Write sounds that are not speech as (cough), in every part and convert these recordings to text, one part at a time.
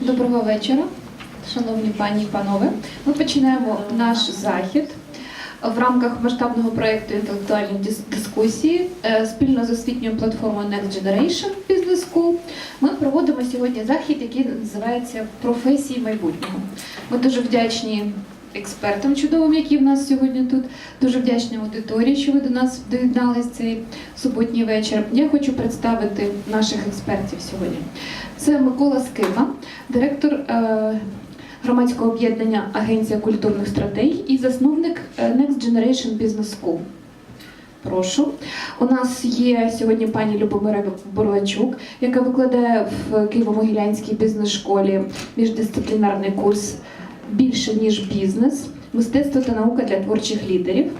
Доброго вечора, шановні пані і панове. Ми починаємо наш захід в рамках масштабного проєкту інтелектуальні дискусії е, спільно з освітньою платформою Next Generation Business School. Ми проводимо сьогодні захід, який називається Професії майбутнього. Ми дуже вдячні експертам чудовим, які в нас сьогодні тут. Дуже вдячні аудиторії, що ви до нас доєднались цей суботній вечір. Я хочу представити наших експертів сьогодні. Це Микола Скима, директор е, громадського об'єднання Агенція культурних стратегій і засновник е, Next Generation Business School. Прошу. У нас є сьогодні пані Любомира Бурлачук, яка викладає в Києво-Могилянській бізнес-школі міждисциплінарний курс більше ніж бізнес, мистецтво та наука для творчих лідерів.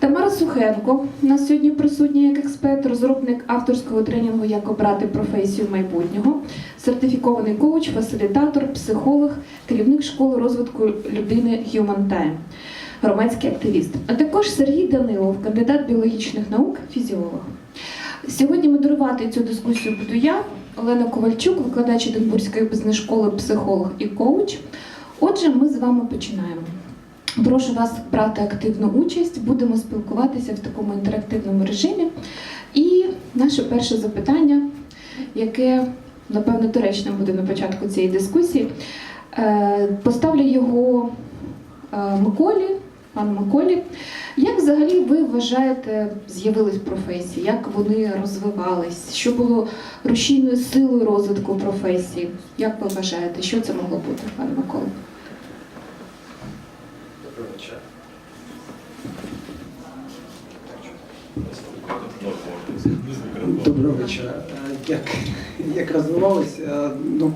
Тамара Сухенко у нас сьогодні присутня як експерт, розробник авторського тренінгу Як обрати професію майбутнього, сертифікований коуч, фасилітатор, психолог, керівник школи розвитку людини Human Time, громадський активіст. А також Сергій Данилов, кандидат біологічних наук, фізіолог. Сьогодні модерувати цю дискусію буду я, Олена Ковальчук, викладач Единбурзької бізнес-школи, психолог і коуч. Отже, ми з вами починаємо. Прошу вас брати активну участь, будемо спілкуватися в такому інтерактивному режимі. І наше перше запитання, яке напевно доречним буде на початку цієї дискусії, Е, поставлю його е, Миколі, пану Миколі. Як взагалі ви вважаєте, з'явились професії? Як вони розвивались? Що було рушійною силою розвитку професії? Як ви вважаєте, що це могло бути, пане Микола? Доброго вечора. Доброго вечора. Як, як розвивалось, е, ну,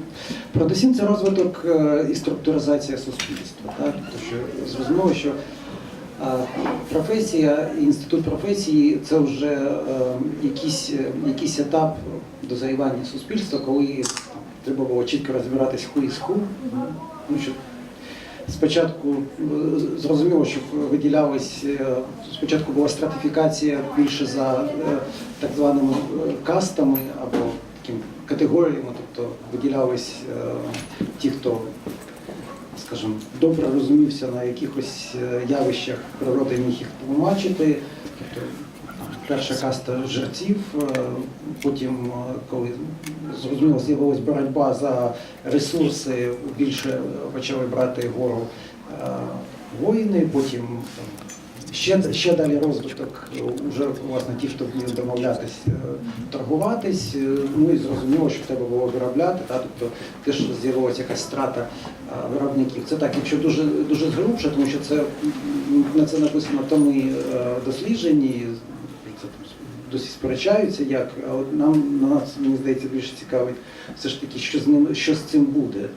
передусім це розвиток е, і структуризація суспільства. Так? Тому що зрозуміло, що е, професія, і інститут професії це вже якийсь, якийсь етап дозрівання суспільства, коли треба було чітко розбиратись ху із ху. Ну, що Спочатку е, зрозуміло, що виділялось е, спочатку була стратифікація більше за е, так званими кастами або таким категоріями, тобто виділялись ті, хто, скажімо, добре розумівся на якихось явищах природи, міг їх тлумачити. Перша каста жерців, е, потім, е, коли зрозуміло, з'явилась боротьба за ресурси, більше почали брати гору е, воїни, потім ще, ще далі розвиток, вже власне ті, хто вмів домовлятись, торгуватись, ну і зрозуміло, що треба було виробляти, та, тобто теж з'явилася якась страта виробників. Це так, якщо дуже дуже згрубше, тому що це на це написано томи е, досліджень, і це там досі сперечаються, як, а от нам на нас, мені здається, більше цікавить все ж таки, що з ним, що з цим буде е,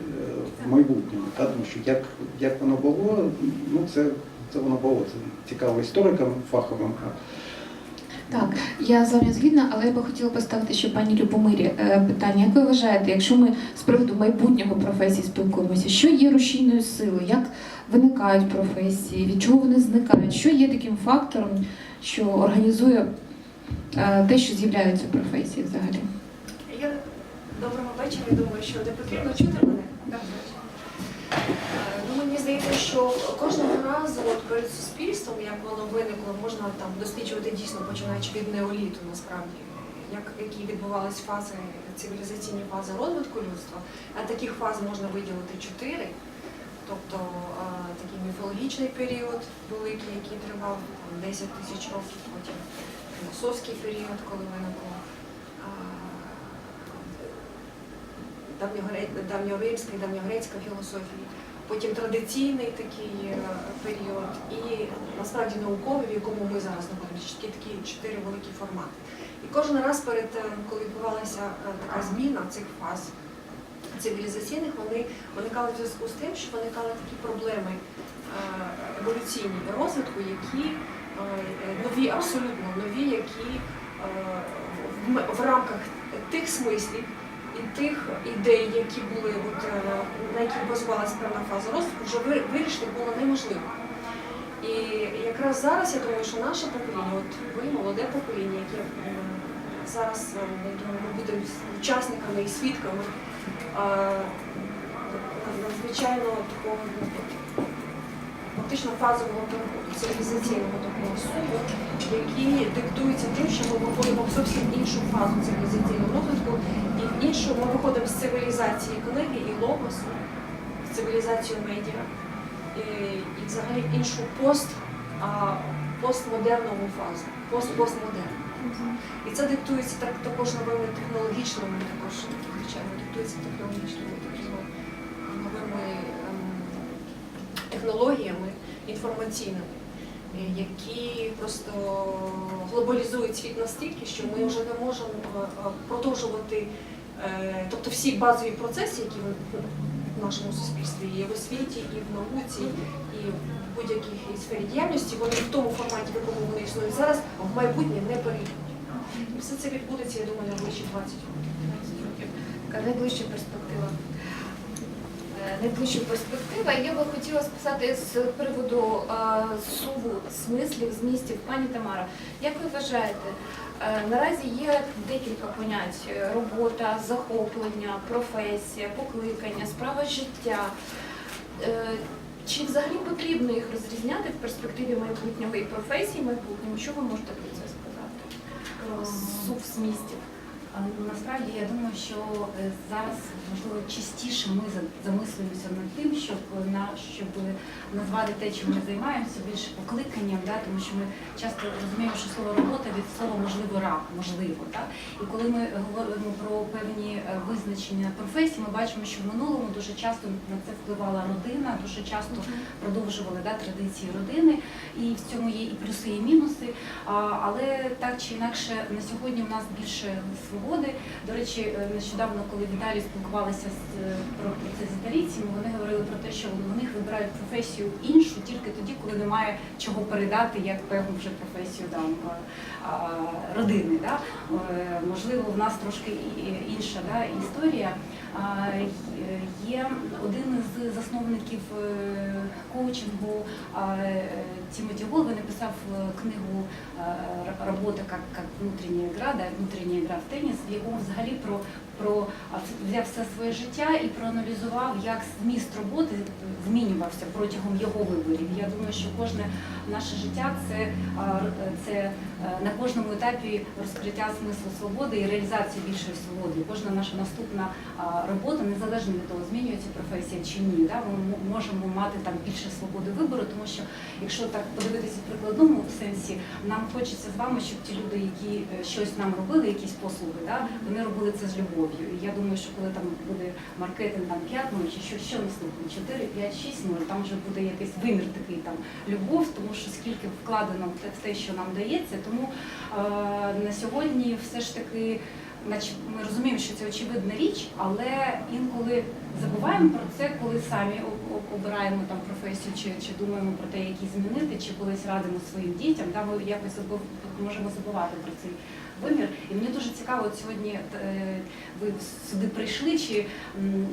в майбутньому. Та? Тому що як, як воно було, ну це, це воно було. Це цікаво історикам фаховим. Так, я з вами згідна, але я би хотіла поставити ще пані Любомирі е, питання. Як ви вважаєте, якщо ми з приводу майбутнього професії спілкуємося, що є рушійною силою? Як виникають професії? Від чого вони зникають? Що є таким фактором, що організує те, що з'являються професії взагалі? Я доброго вечора. Я думаю, що не потрібно чути мене. Е, Ну, мені здається, що кожного разу от перед суспільством, як воно виникло, можна там досліджувати дійсно починаючи від неоліту, насправді, як які відбувалися фази, цивілізаційні фази розвитку людства. А таких фаз можна виділити чотири. Тобто е, такий міфологічний період великий, який тривав там, 10 тисяч років, потім філософський період, коли виникло давньоримська і давньогрецька філософія, потім традиційний такий е, період і насправді науковий, в якому ми зараз знаходимося, такі чотири великі формати. І кожен раз перед е, коли відбувалася е, така зміна цих фаз цивілізаційних, вони виникали в зв'язку з тим, що виникали такі проблеми еволюційні розвитку, які нові, абсолютно нові, які е, в рамках тих смислів і тих ідей, які були, от, е, на яких базувалася певна фаза розвитку, вже вирішити було неможливо. І якраз зараз я думаю, що наше покоління, от ви молоде покоління, яке е, зараз я думаю, ми будемо учасниками і свідками надзвичайно такого ну, фактично фазового цивілізаційного такого суду, які диктуються тим, що ми виходимо в зовсім іншу фазу цивілізаційного розвитку, і в іншу ми виходимо з цивілізації книги і логосу, в цивілізацію медіа, і, і взагалі в іншу пост, а, постмодернову фазу, пост-постмодерн. І це диктується так, також новими технологічними, також звичайно, диктується технологічними такими новими ем, технологіями інформаційними, е, які просто глобалізують світ настільки, що ми вже не можемо е, е, продовжувати, тобто всі базові процеси, які в нашому суспільстві є в освіті, і в науці, і в будь-якій сфері діяльності, вони в тому форматі, в якому вони існують зараз, в майбутнє не перейдуть. Все це відбудеться, я думаю, найближчі 20 років. 20 років. Така найближча перспектива. Найближча перспектива. Я би хотіла списати з приводу е, суву смислів, змістів. Пані Тамара, як ви вважаєте, е, наразі є декілька понять: робота, захоплення, професія, покликання, справа життя. Е, Чи взагалі потрібно їх розрізняти в перспективі майбутнього і професії майбутнього? Що ви можете про це сказати? Про сув змістів. Насправді я думаю, що е, зараз можливо частіше ми за- замислюємося над тим, щоб на щоб назвати те, чим ми займаємося, більше покликанням, да, тому що ми часто розуміємо, що слово робота від слова можливо раб, можливо. Да? І коли ми говоримо про певні е, визначення професій, ми бачимо, що в минулому дуже часто на це впливала родина, дуже часто продовжували да, традиції родини, і в цьому є і плюси, і мінуси. Але так чи інакше на сьогодні у нас більше свободи. До речі, е, нещодавно, коли в Італії спілкувалися з е, про це з італійцями, вони говорили про те, що вони вибирають професію іншу тільки тоді, коли немає чого передати, як певну вже професію там е, родини. Да? Можливо, в нас трошки інша да, історія. Й- Є один із засновників е, коучингу е, Тімоті Гол, він написав е, книгу е, робота як внутрішня гра, да, внутрішня гра в теніс, в якому взагалі про, про взяв все своє життя і проаналізував, як зміст роботи змінювався протягом його виборів. Я думаю, що кожне наше життя це, це е, на кожному етапі розкриття смислу свободи і реалізації більшої свободи. Кожна наша наступна робота, незалежно від того, змінюється професія чи ні. Да? Ми можемо мати там більше свободи вибору, тому що якщо так подивитися в прикладному сенсі, нам хочеться з вами, щоб ті люди, які е, щось нам робили, якісь послуги, да, вони робили це з любов'ю. Я думаю, що коли там буде маркетинг там 5 0 чи що, що наступне, 4, 5, 6 0, там вже буде якийсь вимір такий там любов, тому що скільки вкладено в те, що нам дається. Тому е, на сьогодні все ж таки. Наче ми розуміємо, що це очевидна річ, але інколи забуваємо про це, коли самі обираємо там професію, чи, чи думаємо про те, які змінити, чи колись радимо своїм дітям. Да, ми якось можемо забувати про цей вимір. І мені дуже цікаво, от сьогодні е, ви сюди прийшли, чи,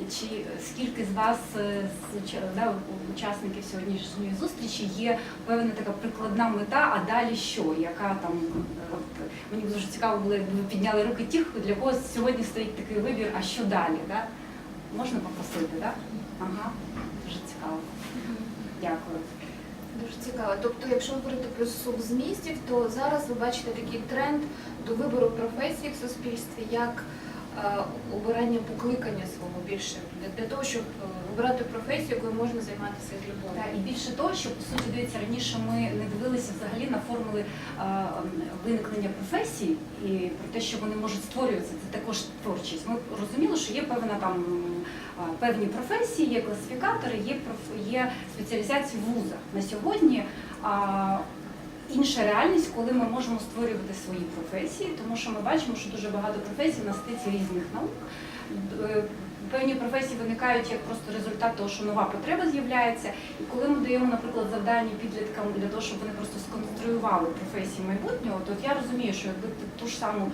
чи скільки з вас, е, да, учасників сьогоднішньої зустрічі є певна така прикладна мета, а далі що? Яка там е, от, мені дуже цікаво було, якби ви підняли руки тих, для кого сьогодні стоїть такий вибір, а що далі? Да? Можна попросити, так? Ага, дуже цікаво. Дякую. Дуже цікаво. Тобто, якщо говорити про сув змістів, то зараз ви бачите такий тренд до вибору професії в суспільстві як е, обирання покликання свого більше для, того, щоб е, обирати професію, якою можна займатися з любов'ю. Так, і більше того, що по суті дивіться, раніше ми не дивилися взагалі на формули а, виникнення професій і про те, що вони можуть створюватися. Це також творчість. Ми розуміли, що є певна там певні професії, є класифікатори, є є спеціалізації в вузах. На сьогодні а, інша реальність, коли ми можемо створювати свої професії, тому що ми бачимо, що дуже багато професій на стиці різних наук. Певні професії виникають як просто результат того, що нова потреба з'являється. І коли ми даємо, наприклад, завдання підліткам для того, щоб вони просто сконструювали професії майбутнього, то от я розумію, що якби ту ж саму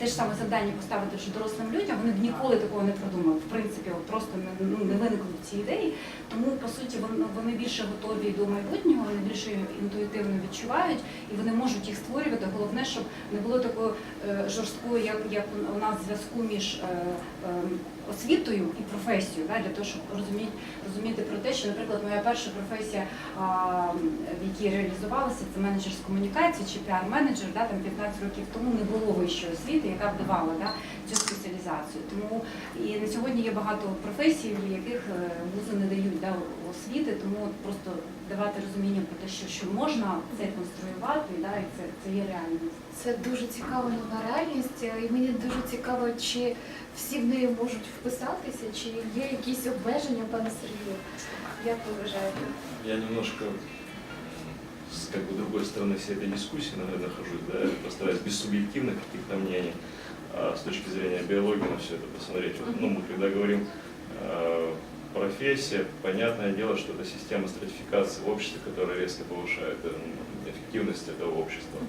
те ж саме завдання поставити вже дорослим людям, вони б ніколи такого не продумали. В принципі, от просто не, ну, не виникли ці ідеї. Тому по суті вони, вони більше готові до майбутнього, вони більше інтуїтивно відчувають і вони можуть їх створювати. Головне, щоб не було такої е, жорсткої, як, як у нас зв'язку між е, е, освітою і професією, да, для того, щоб розуміти, розуміти про те, що, наприклад, моя перша професія, а, в якій реалізувалася, це менеджер з комунікації чи піар-менеджер, да, там 15 років тому не було вищої освіти, яка б давала да, цю спеціалізацію. Тому і на сьогодні є багато професій, в яких е, вузи не дають да, освіти, тому от просто давати розуміння про те, що, що можна це конструювати, да, і це, це є реальність. Це дуже цікава нова реальність, е, і мені дуже цікаво, чи всі в неї можуть вписатися, чи є якісь обмеження, пане Сергію. Як ви вважаєте? Я немножко с как бы другой стороны всей этой дискуссии, наверное, нахожусь, да, я постараюсь без субъективных каких-то мнений, а с точки зрения биологии на все это посмотреть. Вот, ну, мы когда говорим э, профессия, понятное дело, что это система стратификации в обществе, которая резко повышает э, эффективность этого общества.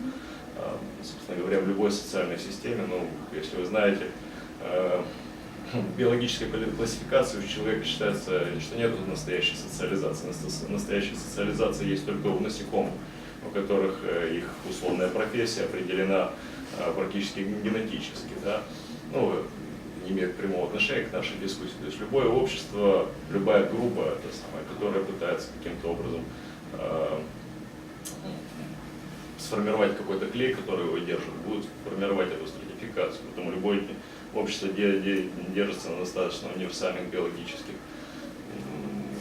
А, собственно говоря, в любой социальной системе, ну, если вы знаете, э, (laughs) биологической классификации у человека считается, что нет настоящей социализации. Насто- Настоящая социализация есть только у насекомых, у которых э, их условная профессия определена э, практически генетически. Да? Ну, не имеет прямого отношения к нашей дискуссии. То есть любое общество, любая группа, это самое, которая пытается каким-то образом э, сформировать какой-то клей, который его держит, будет формировать эту стратификацию. Поэтому любое общество де- де- держится на достаточно универсальных биологических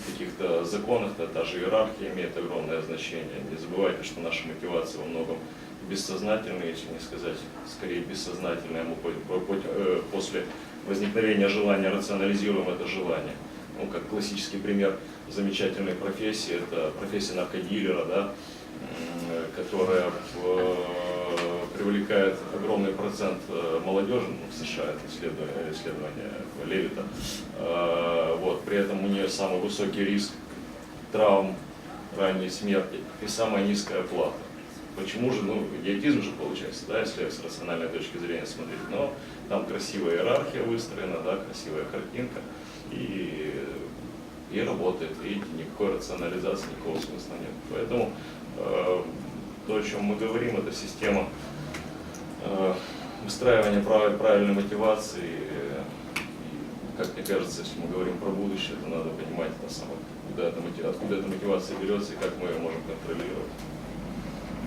каких-то законах, та, та же иерархия имеет огромное значение. Не забывайте, что наша мотивация во многом бессознательная, если не сказать, скорее бессознательная. Мы э, после возникновения желания рационализируем это желание. Ну, как классический пример замечательной профессии, это профессия наркодилера, да, которая э, привлекает огромный процент э, молодежи, ну, в США это исследование, исследование Левита, Э, вот, при этом у нее самый высокий риск травм, ранней смерти и самая низкая оплата. Почему же, ну, идиотизм же получается, да, если с рациональной точки зрения смотреть, но там красивая иерархия выстроена, да, красивая картинка, и, и работает, видите, никакой рационализации, никакого смысла нет. Поэтому э, то, о чем мы говорим, это система э, выстраивания прав- правильной мотивации. и, Как мне кажется, если мы говорим про будущее, то надо понимать на самом, куда откуда эта мотивация берется и как мы ее можем контролировать.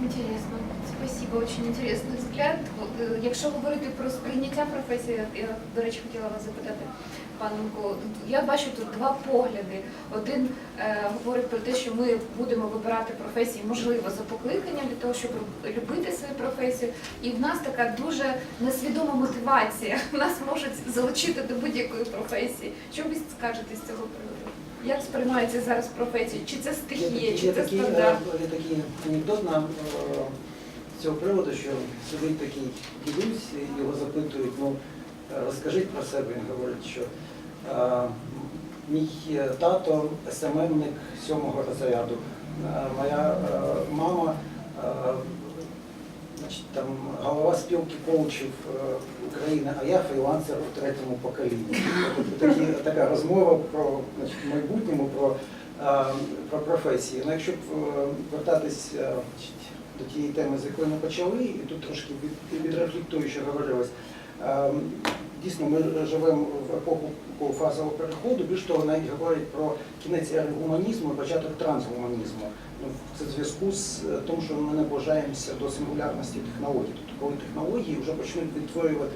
Інтересно. Спасибо, очень інтересний взгляд. Е, Якщо говорити про сприйняття професії, я, до речі, хотіла вас запитати, пане Миколо, я бачу тут два погляди. Один е, говорить про те, що ми будемо вибирати професії, можливо, за покликанням для того, щоб любити свою професію. І в нас така дуже несвідома мотивація. (laughs) Нас можуть залучити до будь-якої професії. Що ви скажете з цього приводу? Як сприймається зараз професія? Чи це стихія, Є, чи є, це такий, стандарт? е, є такий анекдот на е, з цього приводу, що сидить такий дідусь, його запитують, ну розкажіть про себе. Він говорить, що мій тато СММник сьомого розряду, моя мама значить, там, голова спілки коучів е, України, а я фрілансер у третьому поколінні. Тобто така розмова про значить, майбутньому, про, е, про професії. Ну, якщо б е, вертатись до тієї теми, з якої ми почали, і тут трошки від, відрефлектую, що говорилось. Е, Дійсно, ми живемо в епоху такого фазового переходу. Більш того, навіть говорять про кінець ери гуманізму і початок трансгуманізму. Ну, Це в зв'язку з е, тим, що ми наближаємося до сингулярності технологій. Тобто, коли технології вже почнуть відтворювати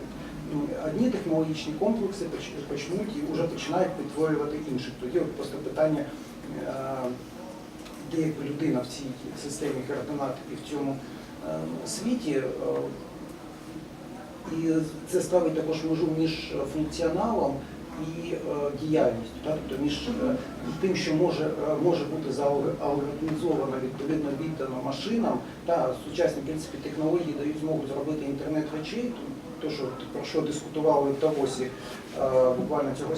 ну, одні технологічні комплекси, почнуть і вже починають відтворювати інших. Тоді от просто питання, е, де якби людина в цій системі координат і в цьому е, світі. і це ставить також межу між функціоналом і е, діяльністю, так? тобто між е, тим, що може, е, може бути заалектризовано, відповідно віддано машинам, та сучасні в принципі, технології дають змогу зробити інтернет речей, то, що, про що дискутували в Давосі буквально цього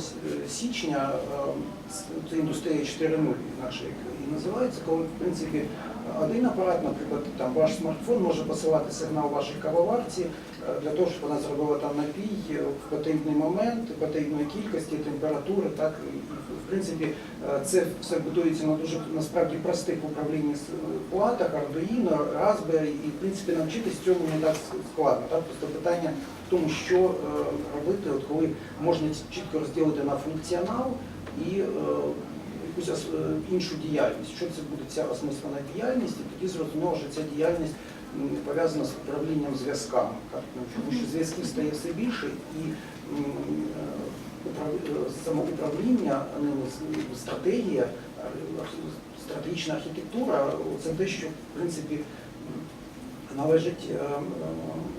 січня, це індустрія 4.0, інакше як і називається, коли в принципі один апарат, наприклад, там ваш смартфон може посилати сигнал вашій кавоварці для того, щоб вона зробила там напій в потрібний момент, потрібної кількості, температури. Так і в принципі е, це все будується на дуже насправді простих управлінні платах, Arduino, Raspberry, і в принципі навчитись цьому не так складно. Так просто питання в тому, що е, робити, от коли можна чітко розділити на функціонал і е, якусь е, іншу діяльність. Що це буде ця осмислена діяльність, і тоді зрозуміло, що ця діяльність м, пов'язана з управлінням зв'язками. ну, Тому що зв'язків стає все більше і управ- е, самоуправління, с- стратегія, е, стратегічна архітектура це те, що в принципі належить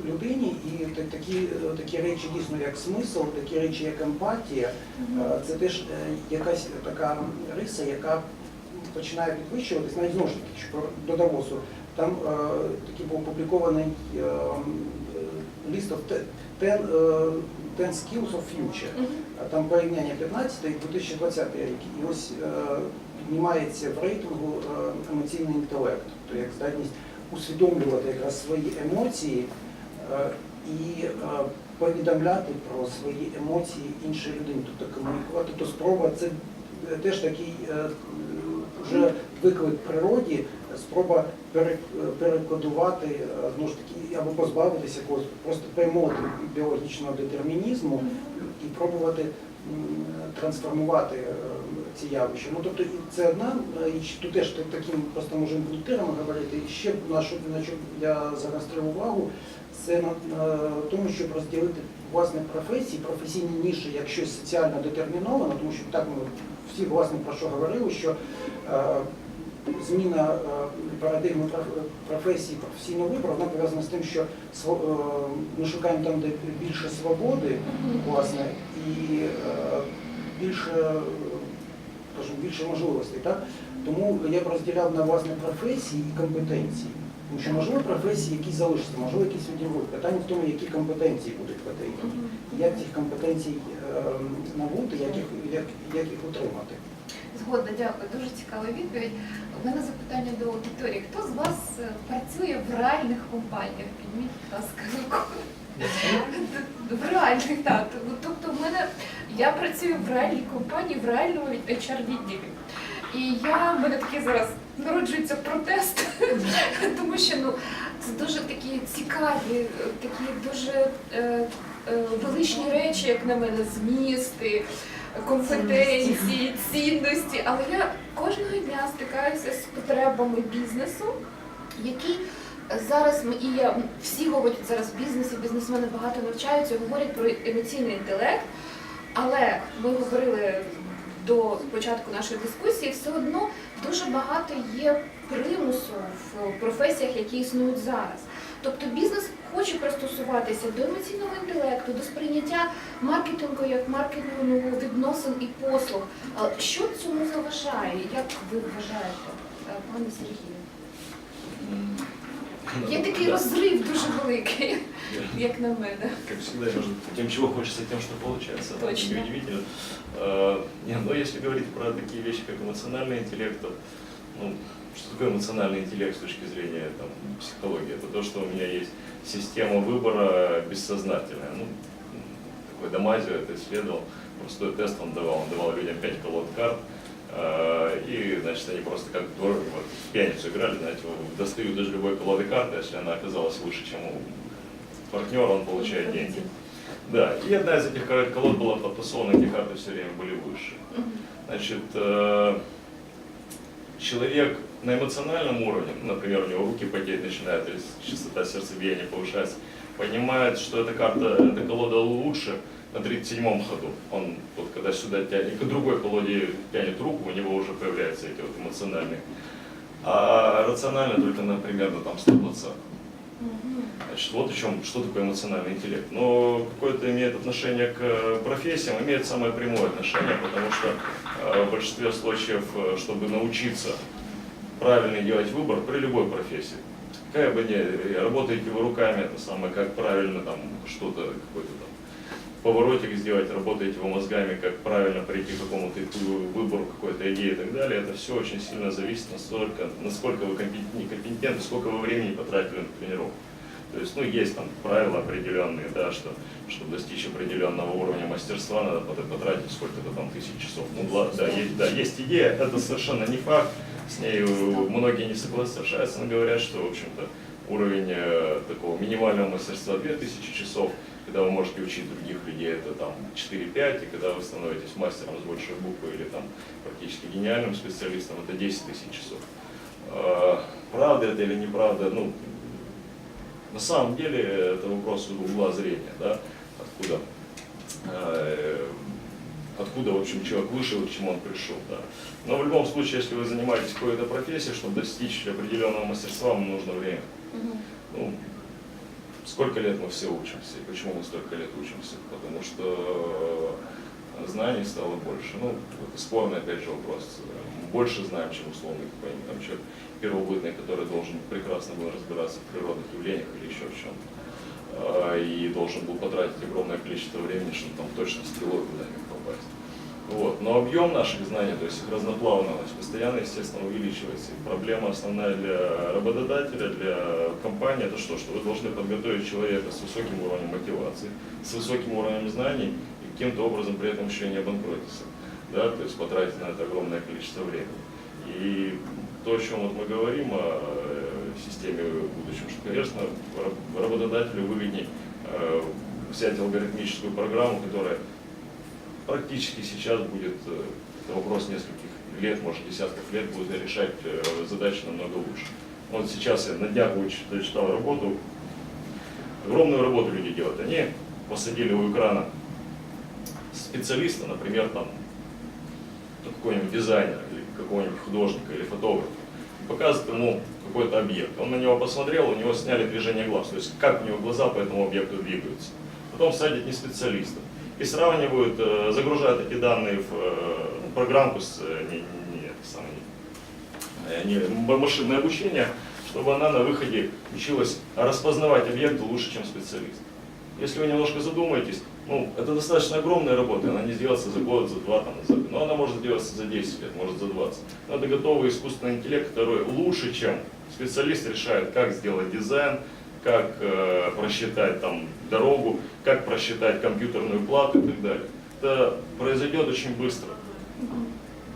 людині, і такі, такі речі дійсно як смисл, такі речі як емпатія, це теж якась така риса, яка починає підвищуватись, навіть знову ж таки, що до Давосу. Там е, такий був опублікований е, е, ten, е, 10 skills of future. Там порівняння 15 і 2020 рік. І ось піднімається в рейтингу емоційний інтелект, тобто як здатність усвідомлювати якраз свої емоції і повідомляти про свої емоції іншій людині, тобто комунікувати. Тобто спроба це теж такий вже виклик природі, спроба перекодувати е, знову ж таки або позбавитися якогось, просто перемоги біологічного детермінізму і пробувати трансформувати е, ці явища. Ну тобто це одна е, річ, тут теж таким просто можемо пунктирами говорити. І ще на що я загострив увагу, це на, тому, щоб розділити власне професії, професійні ніші як щось соціально детерміновано, тому що так ми всі власне про що говорили, що е, зміна е, парадигми професії, професійного вибору, вона пов'язана з тим, що е, ми шукаємо там, де більше свободи, власне, і е, більше, скажімо, більше можливостей. Так? Тому я б розділяв на власне професії і компетенції. Тому що можливо професії, які залишаться, можливо, якісь відірвуть. Питання в тому, які компетенції будуть потрібні. Як цих компетенцій набути, як їх, як, як їх утримати. Згодна, дякую. Дуже цікава відповідь. У мене запитання до аудиторії. Хто з вас е, працює в реальних компаніях? Підніміть, будь ласка, руку. В реальних, так. Тобто в мене я працюю в реальній компанії, в реальному HR відділі. І я в мене такий зараз народжується протест, (laughs) тому що ну це дуже такі цікаві, такі дуже е, е, величні речі, як на мене, змісти, компетенції, цінності. Але я кожного дня стикаюся з потребами бізнесу, які зараз ми- і я всі говорять зараз в бізнесі, бізнесмени багато навчаються, говорять про емоційний інтелект. Але ми говорили до початку нашої дискусії, все одно дуже багато є примусу в професіях, які існують зараз. Тобто бізнес хоче пристосуватися до емоційного інтелекту, до сприйняття маркетингу як маркетингу відносин і послуг. А Що цьому заважає? Як ви вважаєте, е, пане Сергію? Є такий розрив дуже великий, (laughs) як на мене. Как всегда, между тем, чего хочется, тем, что получается. Да, Точно. Неудивительно. Э, Не, но если говорить про такие вещи, как эмоциональный интеллект, то, ну, что такое эмоциональный интеллект с точки зрения там, психологии? Это то, что у меня есть система выбора бессознательная. Ну, такой Дамазио это исследовал, простой тест он давал. Он давал людям 5 колод карт, э, и, значит, они просто как дур- вот, в пьяницу играли, знаете, достают из любой колоды карты, если она оказалась выше, чем у партнера, он получает деньги. Да, и одна из этих кол- колод была подтасована, где карты все время были выше. Значит, э, человек на эмоциональном уровне, например, у него руки потеть начинают, есть частота сердцебиения повышается, понимает, что эта карта, эта колода лучше на 37-м ходу. Он вот когда сюда тянет, к другой колоде тянет руку, у него уже появляются эти вот эмоциональные. А рационально только, например, на там 100%. Значит, вот о чем, что такое эмоциональный интеллект. Но какое-то имеет отношение к э, профессиям, имеет самое прямое отношение, потому что э, в большинстве случаев, э, чтобы научиться правильно делать выбор при любой профессии, какая бы ни, работаете вы руками, это самое, как правильно там что-то, какой-то там поворотик сделать, работаете вы мозгами, как правильно прийти к какому-то вы- выбору какой-то идеи и так далее. Это все очень сильно зависит настолько, насколько вы компетентны, сколько вы времени потратили на тренировку. То есть, ну, есть там правила определенные, да, что чтобы достичь определенного уровня мастерства, надо пот- потратить сколько-то там тысяч часов. Ну, да, есть, да, есть идея, это совершенно не факт, с ней э, многие не соглашаются, но говорят, что, в общем-то, уровень э, такого минимального мастерства 2000 часов, когда вы можете учить других людей, это там 4-5, и когда вы становитесь мастером с большой буквы или там практически гениальным специалистом, это 10 тысяч часов. Э, Правда это или неправда, ну, на самом деле это вопрос угла зрения, да, откуда, э, откуда, в общем, человек вышел и к чему он пришел, да. Но в любом случае, если вы занимаетесь какой-то профессией, чтобы достичь определенного мастерства, вам нужно время. Ну, сколько лет мы все учимся, и почему мы столько лет учимся? Потому что э, знаний стало больше. Ну, это спорный, опять же, вопрос. Мы больше знаем, чем условный какой-нибудь там человек первобытный, который должен прекрасно был разбираться в природных явлениях или еще в чем-то. А, И должен был потратить огромное количество времени, чтобы там точно стрелой куда-нибудь попасть. Вот. Но объем наших знаний, то есть их разноплавность, постоянно, естественно, увеличивается. И проблема основная для работодателя, для компании, это что? Что вы должны подготовить человека с высоким уровнем мотивации, с высоким уровнем знаний и каким-то образом при этом еще не обанкротиться. Да? То есть потратить на это огромное количество времени. И то, о чем вот мы говорим, о э, системе в будущем, что, конечно, раб- работодателю выгоднее э, взять алгоритмическую программу, которая практически сейчас будет, э, вопрос нескольких лет, может десятков лет, будет решать э, задачи намного лучше. Вот сейчас я на днях читал работу, огромную работу люди делают. Они посадили у экрана специалиста, например, там, ну, какой-нибудь дизайнер или какого-нибудь художника или фотографа, и показывают ему какой-то объект. Он на него посмотрел, у него сняли движение глаз, то есть как у него глаза по этому объекту двигаются. Потом садят не специалистов и сравнивают, э, загружают эти данные в э, программку с э, не, не, это не, машинное обучение, чтобы она на выходе училась распознавать объекты лучше, чем специалист. Если вы немножко задумаетесь, ну, это достаточно огромная работа, она не сделается за год, за два, там, за, но она может сделаться за 10 лет, может за 20. Но это готовый искусственный интеллект, который лучше, чем специалист решает, как сделать дизайн, как э, просчитать там дорогу, как просчитать компьютерную плату и так далее. Это произойдет очень быстро.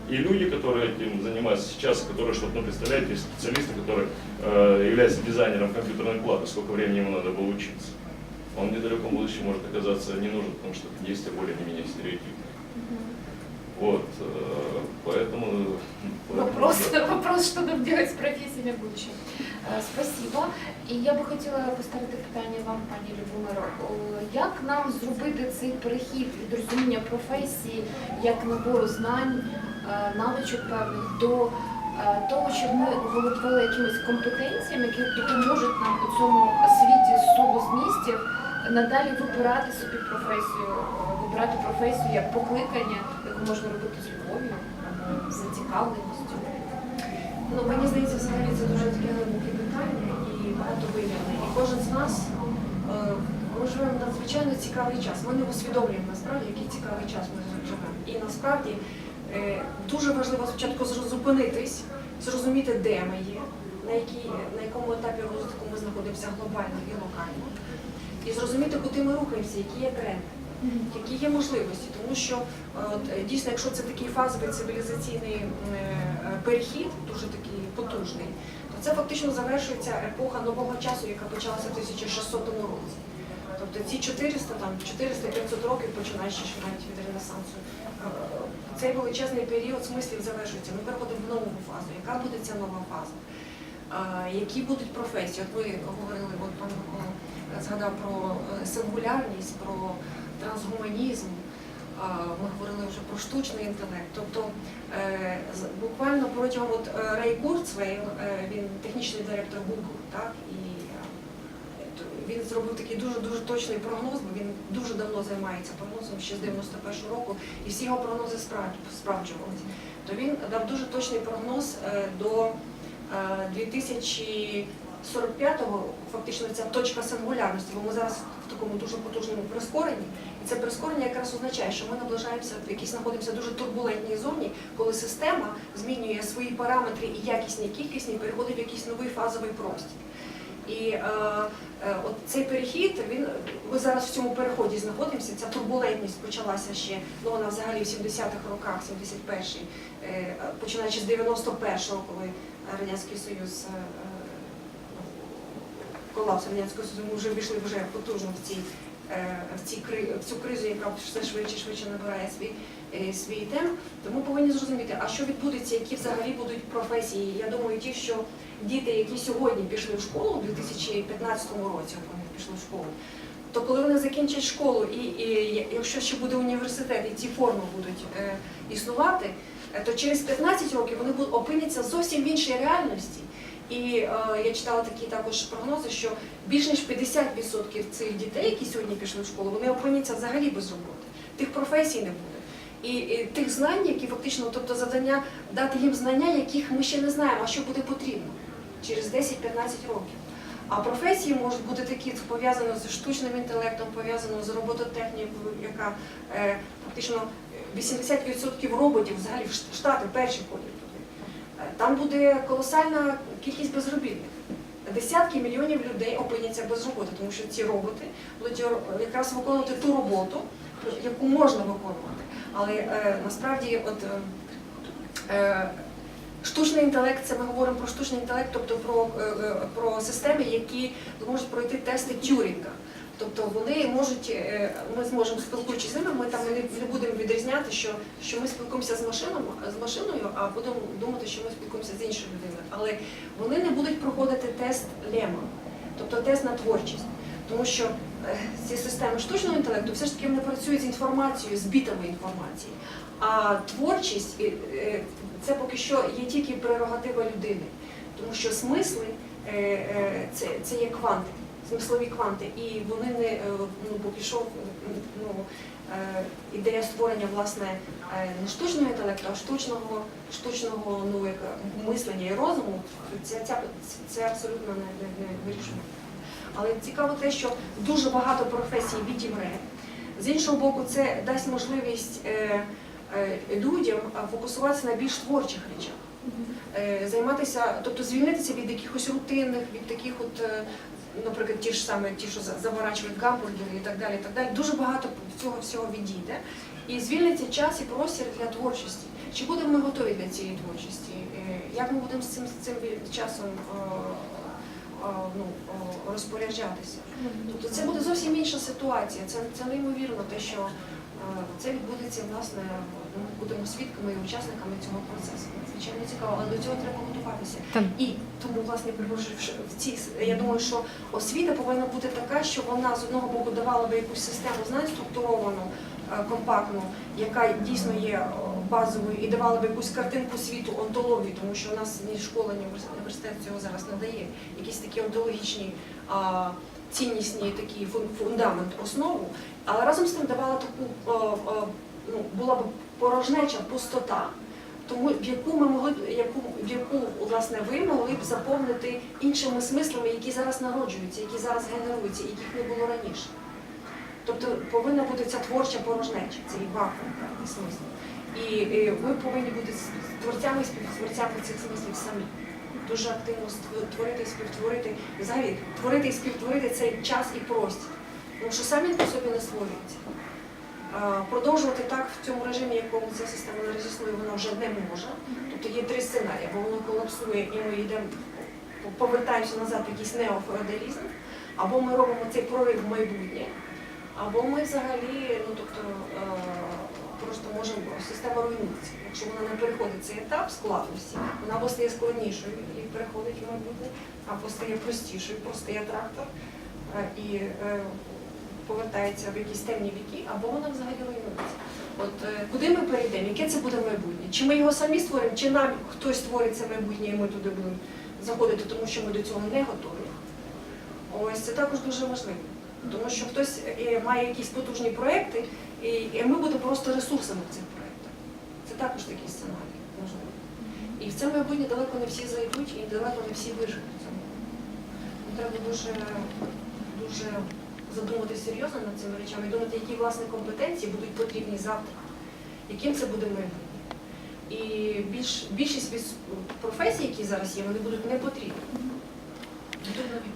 И люди, которые этим занимаются сейчас, которые что-то, ну, представляете, есть специалисты, который э, является дизайнером компьютерной платы, сколько времени ему надо было учиться. Он в недалеком будущем может оказаться не нужен, потому что это действие более не менее стереотипное. Вот, э, поэтому... Вопрос, (laughs) вопрос, що нам делать з професіями в будущем. Е, Спасибо. І я би хотіла поставити питання вам, пані Любомиро. Як нам зробити цей перехід від розуміння професії як набору знань, е, навичок певних до е, того, щоб ми володіли якимись компетенціями, які допоможуть нам у цьому світі з змістів надалі вибирати собі професію, е, вибирати професію як покликання, яку можна робити з зацікавленістю. Ну, мені здається, взагалі це дуже таке глибоке питання і багатовимірне. І кожен з нас е, ми живемо надзвичайно цікавий час. Ми не усвідомлюємо насправді, який цікавий час ми живемо. І насправді е, дуже важливо спочатку зр- зупинитись, зрозуміти, де ми є, на, якій, на якому етапі розвитку ми знаходимося глобально і локально. І зрозуміти, куди ми рухаємося, які є тренди. Які є можливості, тому що е, от, е, дійсно, якщо це такий фазовий цивілізаційний е, перехід, дуже такий потужний, то це фактично завершується епоха нового часу, яка почалася в 1600 році. Тобто ці 400, там 400-500 років, починаючи ще навіть від Ренесансу, цей величезний період смислів завершується. Ми переходимо в нову фазу. Яка буде ця нова фаза? Які будуть професії? От ви говорили, от пан згадав про сингулярність, про трансгуманізм. Ми говорили вже про штучний інтелект. Тобто е, буквально протягом от е, Рей Курцвейл, е, він технічний директор Google, так і він зробив такий дуже дуже точний прогноз, бо він дуже давно займається прогнозом ще з 91 року, і всі його прогнози справ- справджувалися. То він дав дуже точний прогноз до е, 2000 45-го фактично ця точка сингулярності, бо ми зараз в такому дуже потужному прискоренні. І це прискорення якраз означає, що ми наближаємося в якійсь знаходимося дуже турбулентній зоні, коли система змінює свої параметри і якісні, і кількісні, і переходить в якийсь новий фазовий простір. І е, е, от цей перехід, він ми зараз в цьому переході знаходимося. Ця турбулентність почалася ще, ну вона взагалі в 70-х роках, 71-й, е, починаючи з 91-го, коли Радянський Союз е, колапс Радянського Союзу, ми вже війшли вже потужно в ці. е, В, ці, кри- в цю кризу, яка все швидше швидше набирає свій, е, свій темп, тому повинні зрозуміти, а що відбудеться, які взагалі будуть професії. Я думаю, ті, що діти, які сьогодні пішли в школу у 2015 році, вони пішли в школу, то коли вони закінчать школу, і, і якщо ще буде університет, і ці форми будуть е, існувати, е, то через 15 років вони будуть опиняться зовсім в іншій реальності. І е, я читала такі також прогнози, що більш ніж 50% цих дітей, які сьогодні пішли в школу, вони опиняться взагалі без роботи. Тих професій не буде. І, і тих знань, які фактично, тобто завдання дати їм знання, яких ми ще не знаємо, а що буде потрібно через 10-15 років. А професії можуть бути такі пов'язані з штучним інтелектом, пов'язані з робототехнікою, яка е, фактично 80% роботів взагалі в Штати перші ходять Там буде колосальна кількість безробітних. Десятки мільйонів людей опиняться без роботи, тому що ці роботи будуть якраз виконувати ту роботу, яку можна виконувати. Але е, насправді, от е, е, штучний інтелект, це ми говоримо про штучний інтелект, тобто про, е, е, про системи, які можуть пройти тести Тюрінга. Тобто вони можуть, е, ми зможемо спілкуючись з ними, ми там не, будемо відрізняти, що, що ми спілкуємося з машиною, з машиною, а будемо думати, що ми спілкуємося з іншою людиною. Але вони не будуть проходити тест Лема, тобто тест на творчість. Тому що е, ці системи штучного інтелекту все ж таки вони працюють з інформацією, з бітами інформації. А творчість е, це поки що є тільки прерогатива людини, тому що смисли це, це є кванти, смислові кванти, і вони не е, ну, поки що ну, е, ідея створення власне е, не штучного інтелекту, а штучного, штучного ну, як, мислення і розуму, це, це, це абсолютно не, не, не вирішено. Але цікаво те, що дуже багато професій відімре. З іншого боку, це дасть можливість е, е, людям фокусуватися на більш творчих речах, е, займатися, тобто звільнитися від якихось рутинних, від таких от, наприклад, ті ж саме ті, що заворачують гамбургери і так далі. І так далі. Дуже багато цього всього відійде. І звільниться час і простір для творчості. Чи будемо ми готові для цієї творчості? Е, Як ми будемо з цим, з цим часом е, е, ну, розпоряджатися? Тобто це буде зовсім інша ситуація. Це, це неймовірно, те, що це відбудеться, власне, ми будемо свідками і учасниками цього процесу. Звичайно цікаво, але до цього треба готуватися. І тому, власне, приложивши в ці я думаю, що освіта повинна бути така, що вона з одного боку давала би якусь систему знань структуровану, е, компактну, яка дійсно є е, базовою, і давала би якусь картинку світу, онтологію, тому що у нас ні школа, ні університет цього зараз не дає. Якісь такі онтологічні. а, Ціннісні такі фун- фундамент, основу, але разом з тим давала таку е, е, ну, була б порожнеча, пустота, тому в яку ми могли б, яку, в яку власне ви могли б заповнити іншими смислами, які зараз народжуються, які зараз генеруються, яких не було раніше. Тобто повинна бути ця творча порожнеча, цей вакуум певний смисл. І, ви повинні бути творцями і співтворцями цих смислів самі. Дуже активно ст- творити і співтворити, взагалі творити і співтворити цей час і простір. Тому що самі по собі не створюється. Продовжувати так в цьому режимі, якому ця система зараз існує, вона вже не може. Тобто є три сценарії, або воно колапсує і ми йдемо, повертаємося назад в якийсь неофеодалізм, або ми робимо цей прорив в майбутнє, або ми взагалі, ну тобто е, просто можемо система руйнується. Якщо вона не переходить цей етап складності, вона або стає складнішою і переходить в майбутнє, або стає простішою, простає трактор е, і е, повертається в якісь темні віки, або вона взагалі руйнується. От е, куди ми перейдемо? Яке це буде майбутнє? Чи ми його самі створимо, чи нам хтось створить це майбутнє, і ми туди будемо заходити, тому що ми до цього не готові? Ось це також дуже важливо. Тому що хтось е, має якісь потужні проекти, і, ми будемо просто ресурсами в цих проєктах. Це також такий сценарій, можливо. І в це майбутнє далеко не всі зайдуть і далеко не всі виживуть треба дуже, дуже задуматися серйозно над цими речами і думати, які власне компетенції будуть потрібні завтра, яким це буде майбутнє. І більш, більшість професій, які зараз є, вони будуть не потрібні.